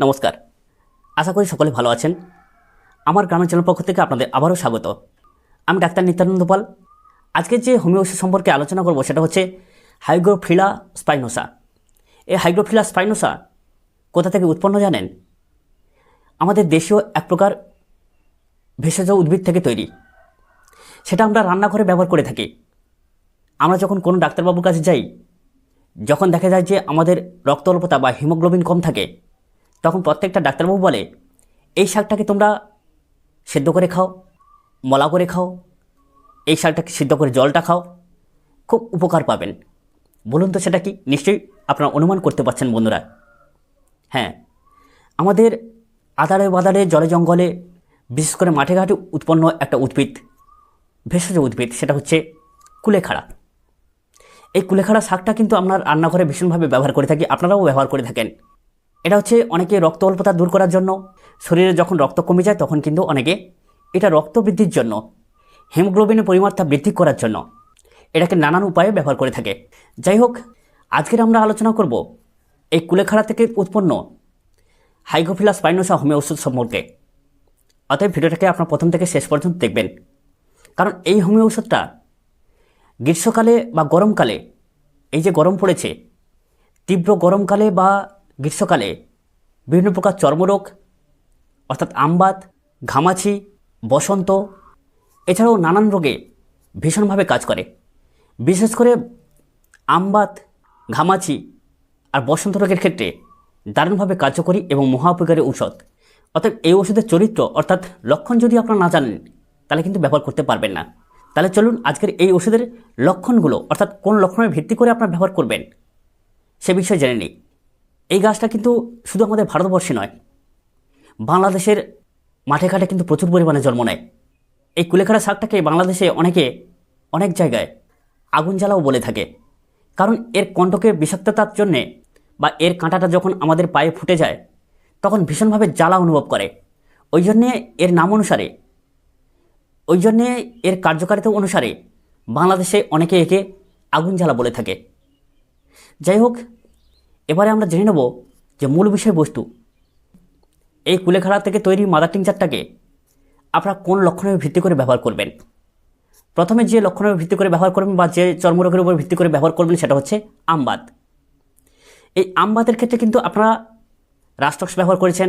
নমস্কার। আশা করি সকলে ভালো আছেন। আমার গ্রামের চ্যানেল পক্ষ থেকে আপনাদের আবারও স্বাগত। আমি ডাক্তার নিত্যানন্দ পাল আজকে যে হোমিও সম্পর্কে আলোচনা করব সেটা হচ্ছে হাইগ্রোফিলা স্পাইনোসা। এই হাইগ্রোফিলা স্পাইনোসা কোথা থেকে উৎপন্ন জানেন? আমাদের দেশীয় এক প্রকার ভেষজ উদ্ভিদ থেকে তৈরি। সেটা আমরা রান্নাঘরে ব্যবহার করে থাকি। আমরা যখন কোনো ডাক্তারবাবুর কাছে যাই, যখন দেখা যায় যে আমাদের রক্ত অল্পতা বা হিমোগ্লোবিন কম থাকে তখন প্রত্যেকটা ডাক্তারবাবু বলে, এই শাকটাকে তোমরা সেদ্ধ করে খাও, মলা করে খাও, এই শাকটাকে সিদ্ধ করে জলটা খাও, খুব উপকার পাবেন। বলুন তো সেটা কি? নিশ্চয়ই আপনারা অনুমান করতে পারছেন বন্ধুরা। হ্যাঁ আমাদের আদারে বাদারে জলে জঙ্গলে বিশেষ করে মাঠে ঘাটে উৎপন্ন একটা উদ্ভিদ, ভেষজ উদ্ভিদ, সেটা হচ্ছে কুলেখাড়া। এই কুলেখাড়া শাকটা কিন্তু আমরা রান্নাঘরে ভীষণভাবে ব্যবহার করে থাকি, আপনারাও ব্যবহার করে থাকেন। এটা হচ্ছে অনেকে রক্ত অল্পতা দূর করার জন্য। শরীরে যখন রক্ত কমে যায়, তখন কিন্তু অনেকে এটা রক্ত বৃদ্ধির জন্য, হিমোগ্লোবিনের পরিমাত্রা বৃদ্ধি করার জন্য এটাকে নানান উপায়ে ব্যবহার করে থাকে। যাই হোক, আজকের আমরা আলোচনা করব এই কুলেখাড়া থেকে উৎপন্ন হাইগোফিলা স্পাইনোসা হোমিও ওষুধ সম্পর্কে। অতএব ভিডিওটাকে আপনার প্রথম থেকে শেষ পর্যন্ত দেখবেন। কারণ এই হোমিও ওষুধটা গ্রীষ্মকালে বা গরমকালে, এই যে গরম পড়েছে, তীব্র গরমকালে বা গ্রীষ্মকালে বিভিন্ন প্রকার চর্মরোগ, অর্থাৎ আমবাত ঘামাছি বসন্ত, এছাড়াও নানান রোগে ভীষণভাবে কাজ করে। বিশেষ করে আমবাত ঘামাছি আর বসন্ত রোগের ক্ষেত্রে দারুণভাবে কার্যকরী এবং মহাউপকারী ঔষধ। অর্থাৎ এই ওষুধের চরিত্র, অর্থাৎ লক্ষণ যদি আপনারা না জানেন, তাহলে কিন্তু ব্যবহার করতে পারবেন না। তাহলে চলুন আজকের এই ওষুধের লক্ষণগুলো, অর্থাৎ কোন লক্ষণের ভিত্তি করে আপনারা ব্যবহার করবেন, সে বিষয়ে জেনে নিই। এই গাছটা কিন্তু শুধু আমাদের ভারতবর্ষে নয়, বাংলাদেশের মাঠে ঘাটে কিন্তু প্রচুর পরিমাণে জন্ম নেয়। এই কুলেখাড়া শাকটাকে বাংলাদেশে অনেকে অনেক জায়গায় আগুন জ্বালাও বলে থাকে। কারণ এর কণ্ঠকের বিষাক্ততার জন্যে বা এর কাঁটাটা যখন আমাদের পায়ে ফুটে যায়, তখন ভীষণভাবে জ্বালা অনুভব করে। ওই জন্যে এর নাম অনুসারে, ওই জন্যে এর কার্যকারিতা অনুসারে বাংলাদেশে অনেকে একে আগুন জ্বালা বলে থাকে। যাই হোক এবারে আমরা জেনে নেব যে মূল বিষয়বস্তু। এই কুলেখাড়া থেকে তৈরি মাদার টিংচারটাকে আপনারা কোন লক্ষণের ভিত্তি করে ব্যবহার করবেন? প্রথমে যে লক্ষণের ভিত্তি করে ব্যবহার করবেন বা যে চর্মরোগের উপর ভিত্তি করে ব্যবহার করবেন সেটা হচ্ছে আমবাদ এই আমবাদের ক্ষেত্রে কিন্তু আপনারা রাস্টক্স ব্যবহার করেছেন,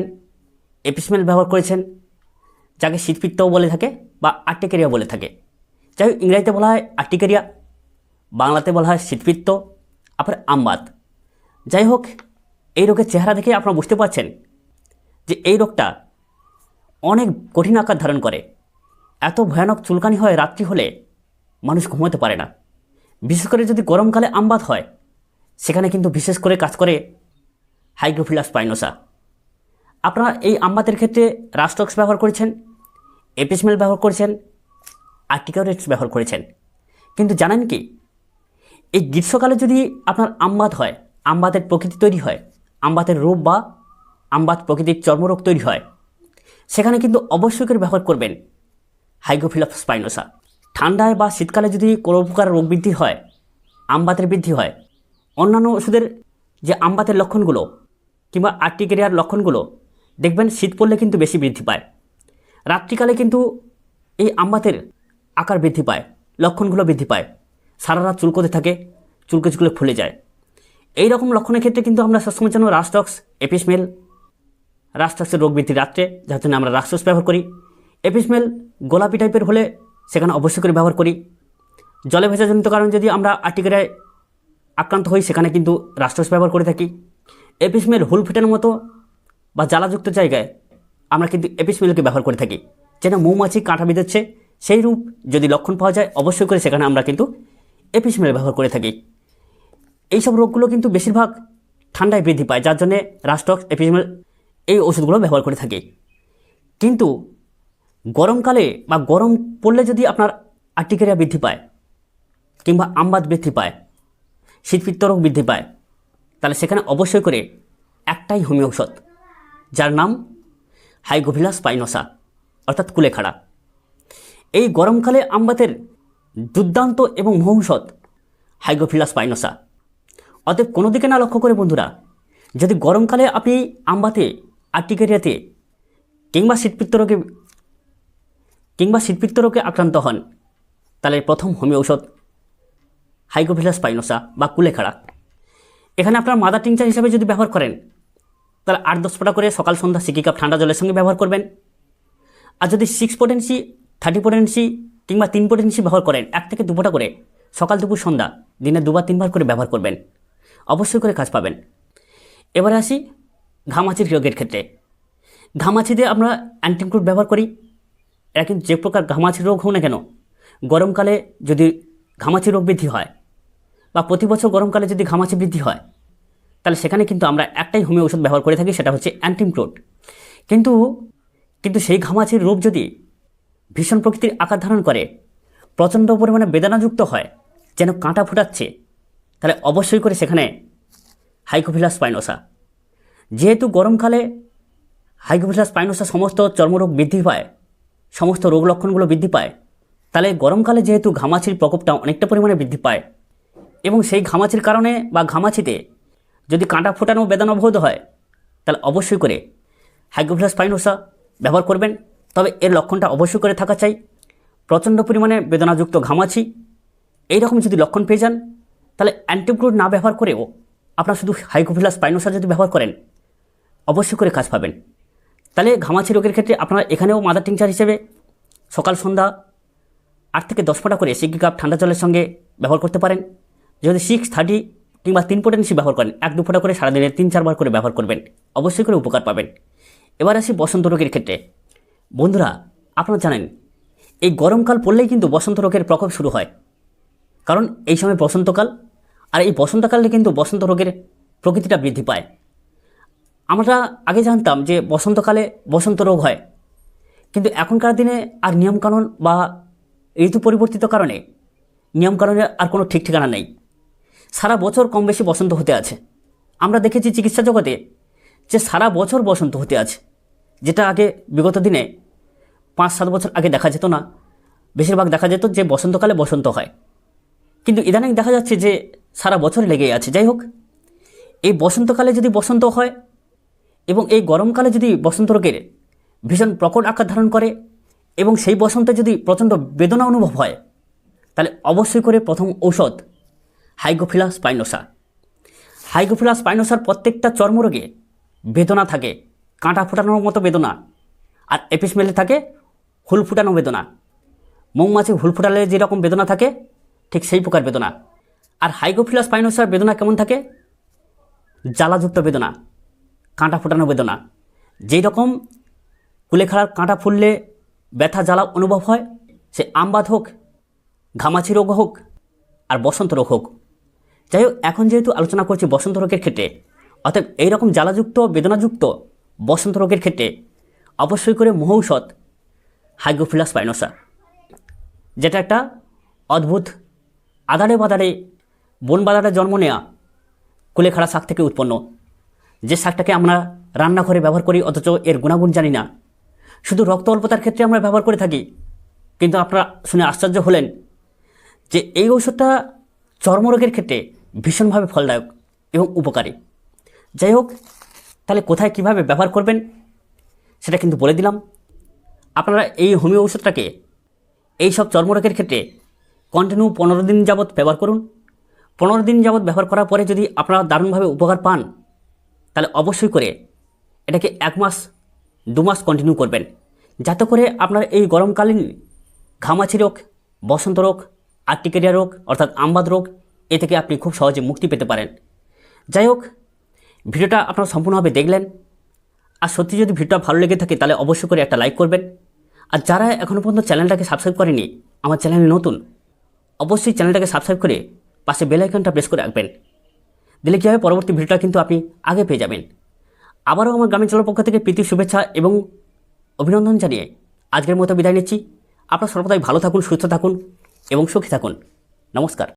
এপিসমেল ব্যবহার করেছেন, যাকে শীতপিত্তও বলে থাকে বা আর্টিকেরিয়া বলে থাকে। যাই হোক, ইংরেজিতে বলা হয় আর্টিকেরিয়া, বাংলাতে বলা হয় শীতপিত্ত, আবার আমবাদ যাই হোক এই রোগের চেহারা দেখে আপনারা বুঝতে পারছেন যে এই রোগটা অনেক কঠিন আকার ধারণ করে। এত ভয়ানক চুলকানি হয় রাত্রি হলে মানুষ ঘুমোতে পারে না। বিশেষ করে যদি গরমকালে আমবাদ হয়, সেখানে কিন্তু বিশেষ করে কাজ করে হাইগ্রোফিলাস পাইনোসা আপনারা এই আমবাতের ক্ষেত্রে রাস্টক্স ব্যবহার করেছেন এপিসমেল ব্যবহার করেছেন আর্টিকারেটস ব্যবহার করেছেন। কিন্তু জানেন কি, এই গ্রীষ্মকালে যদি আপনার আমবাদ হয় আমবাতের প্রকৃতি তৈরি হয়, আমবাতের রূপ বা আমবাত প্রকৃতির চর্মরোগ তৈরি হয়। সেখানে কিন্তু অবশ্যই ব্যবহার করবেন হাইগ্রোফিলাস স্পাইনোসা। ঠান্ডায় বা শীতকালে যদি কোনো প্রকার রোগ বৃদ্ধি হয়, আমবাতের বৃদ্ধি হয়, অন্যান্য ওষুধের যে আমবাতের লক্ষণগুলো কিংবা আর্টিকেরিয়ার লক্ষণগুলো, দেখবেন শীত পড়লে কিন্তু বেশি বৃদ্ধি পায়। রাত্রিকালে কিন্তু এই আমবাতের আকার বৃদ্ধি পায়, লক্ষণগুলো বৃদ্ধি পায়। সারা রাত চুলকোতে থাকে চুলকে চুলকে ফুলে যায়। এই রকম লক্ষণের ক্ষেত্রে কিন্তু আমরা সবসময় যেন রাস্টক্স এপিসমেল। রাস্টক্সের রোগ বৃদ্ধি রাত্রে, যার জন্য আমরা রাস্টক্স ব্যবহার করি। এপিসমেল গোলাপি টাইপের হলে সেখানে অবশ্যই করে ব্যবহার করি। জলে ভেজাজনিত কারণে যদি আমরা আর্টিকেরায় আক্রান্ত হই, সেখানে কিন্তু রাস্টক্স ব্যবহার করে থাকি। এপিসমেল হুল ফিটানোর মতো বা জ্বালাযুক্ত জায়গায় আমরা কিন্তু এপিসমেলকে ব্যবহার করে থাকি। যেন মৌমাছি, কাঁটা বিঁধেছে, সেই রূপ যদি লক্ষণ পাওয়া যায়, অবশ্যই করে সেখানে আমরা কিন্তু এপিসমেল ব্যবহার করে থাকি। এইসব রোগগুলো কিন্তু বেশিরভাগ ঠান্ডায় বৃদ্ধি পায়, যার জন্যে রাস্টক্স এপিসমেল এই ওষুধগুলো ব্যবহার করে থাকি। কিন্তু গরমকালে বা গরম পড়লে যদি আপনার আর্টিকেরিয়া বৃদ্ধি পায় কিংবা আমবাদ বৃদ্ধি পায় শীতপিত্ত রোগ বৃদ্ধি পায়, তাহলে সেখানে অবশ্যই করে একটাই হোমিও ঔষধ, যার নাম হাইগোভিলা স্পাইনোসা অর্থাৎ কুলেখাড়া। এই গরমকালে আমবাতের দুর্দান্ত এবং মহৌষধ হাইগোফিলা স্পাইনোসা অতএব কোনো দিকে না লক্ষ্য করে বন্ধুরা, যদি গরমকালে আপনি আমবাতে আর্টিকেরিয়াতে কিংবা শীতপিত্ত রোগে, কিংবা শীতপিত্ত রোগে আক্রান্ত হন, তাহলে প্রথম হোমিও ঔষধ হাইগোভিলাস পাইনোসা বা কুলেখাড়া। এখানে আপনার মাদার টিংচার হিসাবে যদি ব্যবহার করেন, তাহলে আট দশ ফোটা করে সকাল সন্ধ্যা সিকি কাপ ঠান্ডা জলের সঙ্গে ব্যবহার করবেন। আর যদি সিক্স পোটেন্সি, থার্টি পোটেন্সি কিংবা তিন পোটেন্সি ব্যবহার করেন, এক থেকে দু ফোঁটা করে সকাল দুপুর সন্ধ্যা, দিনে দুবার তিনবার করে ব্যবহার করবেন। অবশ্যই করে কাজ পাবেন। এবারে আসি ঘামাচির রোগের ক্ষেত্রে। ঘামাচিতে আমরা অ্যান্টিক্রুট ব্যবহার করি। এরা কিন্তু যে প্রকার ঘামাচির রোগ হোক না কেন, গরমকালে যদি ঘামাচি রোগ বৃদ্ধি হয় বা প্রতি বছর গরমকালে যদি ঘামাচি বৃদ্ধি হয়, তাহলে সেখানে কিন্তু আমরা একটাই হোমিও ওষুধ ব্যবহার করে থাকি, সেটা হচ্ছে অ্যান্টিমক্রোট কিন্তু কিন্তু সেই ঘামাচির রূপ যদি ভীষণ প্রকৃতির আকার ধারণ করে, প্রচণ্ড পরিমাণে বেদনাযুক্ত হয়, যেন কাঁটা ফোটাচ্ছে তাহলে অবশ্যই করে সেখানে হাইকোভিলাস স্পাইনোসা যেহেতু গরমকালে হাইকোভিলাস স্পাইনোসা সমস্ত চর্মরোগ বৃদ্ধি পায়, সমস্ত রোগ লক্ষণগুলো বৃদ্ধি পায়, তাহলে গরমকালে যেহেতু ঘামাচির প্রকোপটা অনেকটা পরিমাণে বৃদ্ধি পায় এবং সেই ঘামাচির কারণে বা ঘামাচিতে যদি কাঁটা ফোটানো বেদনা বোধ হয়, তাহলে অবশ্যই করে হাইগোভিলাস পাইনোসা ব্যবহার করবেন। তবে এর লক্ষণটা অবশ্যই করে থাকা চাই। প্রচণ্ড পরিমাণে বেদনাযুক্ত ঘামাচি। এইরকম যদি লক্ষণ পেয়ে যান তাহলে অ্যান্টিক্রুড না ব্যবহার করেও আপনার শুধু হাইগোভিলাস পাইনোসা যদি ব্যবহার করেন, অবশ্যই করে কাজ পাবেন। তাহলে ঘামাচি রোগের ক্ষেত্রে আপনারা এখানেও মাদার টিংচার হিসেবে সকাল, সন্ধ্যা আট থেকে দশ ফোঁটা করে সিকি কাপ ঠান্ডা জলের সঙ্গে ব্যবহার করতে পারেন। যদি সিক্স থার্টি কিংবা তিন পোটেন্সি ব্যবহার করেন, এক, দু ফোঁটা করে সারাদিনে তিন, চারবার করে ব্যবহার করবেন, অবশ্যই করে উপকার পাবেন। এবার আসি বসন্ত রোগের ক্ষেত্রে। বন্ধুরা, আপনারা জানেন, এই গরমকাল পড়লেই কিন্তু বসন্ত রোগের প্রকোপ শুরু হয়। কারণ এই সময় বসন্তকাল, আর এই বসন্তকালে কিন্তু বসন্ত রোগের প্রকৃতিটা বৃদ্ধি পায়। আমরা আগে জানতাম যে বসন্তকালে বসন্ত রোগ হয়, কিন্তু এখনকার দিনে আর নিয়মকানুন বা ঋতু পরিবর্তিত কারণে নিয়মকানুনের আর কোনো ঠিক ঠিকানা নেই। সারা বছর কম বেশি বসন্ত হতে আছে। আমরা দেখেছি চিকিৎসা জগতে যে সারা বছর বসন্ত হতে আছে, যেটা আগে বিগত দিনে পাঁচ সাত বছর আগে দেখা যেত না। বেশিরভাগ দেখা যেত যে বসন্তকালে বসন্ত হয়। কিন্তু ইদানিং দেখা যাচ্ছে যে সারা বছর লেগেই আছে। যাই হোক, এই বসন্তকালে যদি বসন্ত হয় এবং এই গরমকালে যদি বসন্ত রোগের ভীষণ প্রকট আকার ধারণ করে এবং সেই বসন্তে যদি প্রচণ্ড বেদনা অনুভব হয়, তাহলে অবশ্যই করে প্রথম ঔষধ হাইগোফিলাস স্পাইনোসা। হাইগোফিলাস স্পাইনোসার প্রত্যেকটা চর্মরোগে বেদনা থাকে, কাঁটা ফোটানোর মতো বেদনা আর এপিসমেলে থাকে হুল ফুটানো বেদনা। মৌমাছি হুল ফুটালে যেরকম বেদনা থাকে ঠিক সেই প্রকার বেদনা। আর হাইগোফিলাস স্পাইনোসার বেদনা কেমন থাকে? জ্বালাযুক্ত বেদনা, কাঁটা ফোটানো বেদনা। যেই রকম কুলেখাড়ার কাঁটা ফুললে ব্যথা, জ্বালা অনুভব হয়, সে আমবাদ হোক, ঘামাচি রোগ হোক, আর বসন্ত রোগ হোক। যাই হোক, এখন যেহেতু আলোচনা করছি বসন্ত রোগের ক্ষেত্রে অর্থাৎ এইরকম জ্বালাযুক্ত, বেদনাযুক্ত বসন্ত রোগের ক্ষেত্রে অবশ্যই করে মহৌষধ হাইগোফিলাস পাইনোসা, যেটা একটা অদ্ভুত আদারে বাদারে বন বাদারে জন্ম নেওয়া কুলেখাড়া শাক থেকে উৎপন্ন। যে শাকটাকে আমরা রান্নাঘরে ব্যবহার করি, অথচ এর গুণাগুণ জানি না। শুধু রক্ত অল্পতার ক্ষেত্রে আমরা ব্যবহার করে থাকি। কিন্তু আপনারা শুনে আশ্চর্য হলেন যে এই ঔষধটা চর্মরোগের ক্ষেত্রে ভীষণভাবে ফলদায়ক এবং উপকারী। যাই হোক, তাহলে কোথায় কীভাবে ব্যবহার করবেন, সেটা কিন্তু বলে দিলাম। আপনারা এই হোমিও ঔষধটাকে, এই সব চর্মরোগের ক্ষেত্রে কন্টিনিউ পনেরো দিন যাবৎ ব্যবহার করুন। পনেরো দিন যাবৎ ব্যবহার করার পরে যদি আপনারা দারুণভাবে উপকার পান, তাহলে অবশ্যই করে এটাকে এক মাস, দু মাস কন্টিনিউ করবেন। যাতে করে আপনার এই গরমকালীন ঘামাচি রোগ, বসন্ত রোগ, আর্টিকেরিয়া রোগ, অর্থাৎ আমবাদ রোগ, এ থেকে আপনি খুব সহজে মুক্তি পেতে পারেন। যাই হোক, ভিডিওটা আপনারা সম্পূর্ণভাবে দেখলেন। আর সত্যি যদি ভিডিওটা ভালো লেগে থাকে, তাহলে অবশ্যই করে একটা লাইক করবেন। আর যারা এখনও পর্যন্ত চ্যানেলটাকে সাবস্ক্রাইব করেনি, আমার চ্যানেল নতুন অবশ্যই চ্যানেলটাকে সাবস্ক্রাইব করে পাশে বেল আইকনটা প্রেস করে রাখবেন। দিলে কী হবে? পরবর্তী ভিডিওটা কিন্তু আপনি আগে পেয়ে যাবেন। আবারও আমার গ্রামীণ চ্যানেল পক্ষ থেকে প্রীতি শুভেচ্ছা এবং অভিনন্দন জানিয়ে আজকের মতো বিদায় নিচ্ছি। আপনারা সর্বদাই ভালো থাকুন, সুস্থ থাকুন এবং সুখী থাকুন। নমস্কার।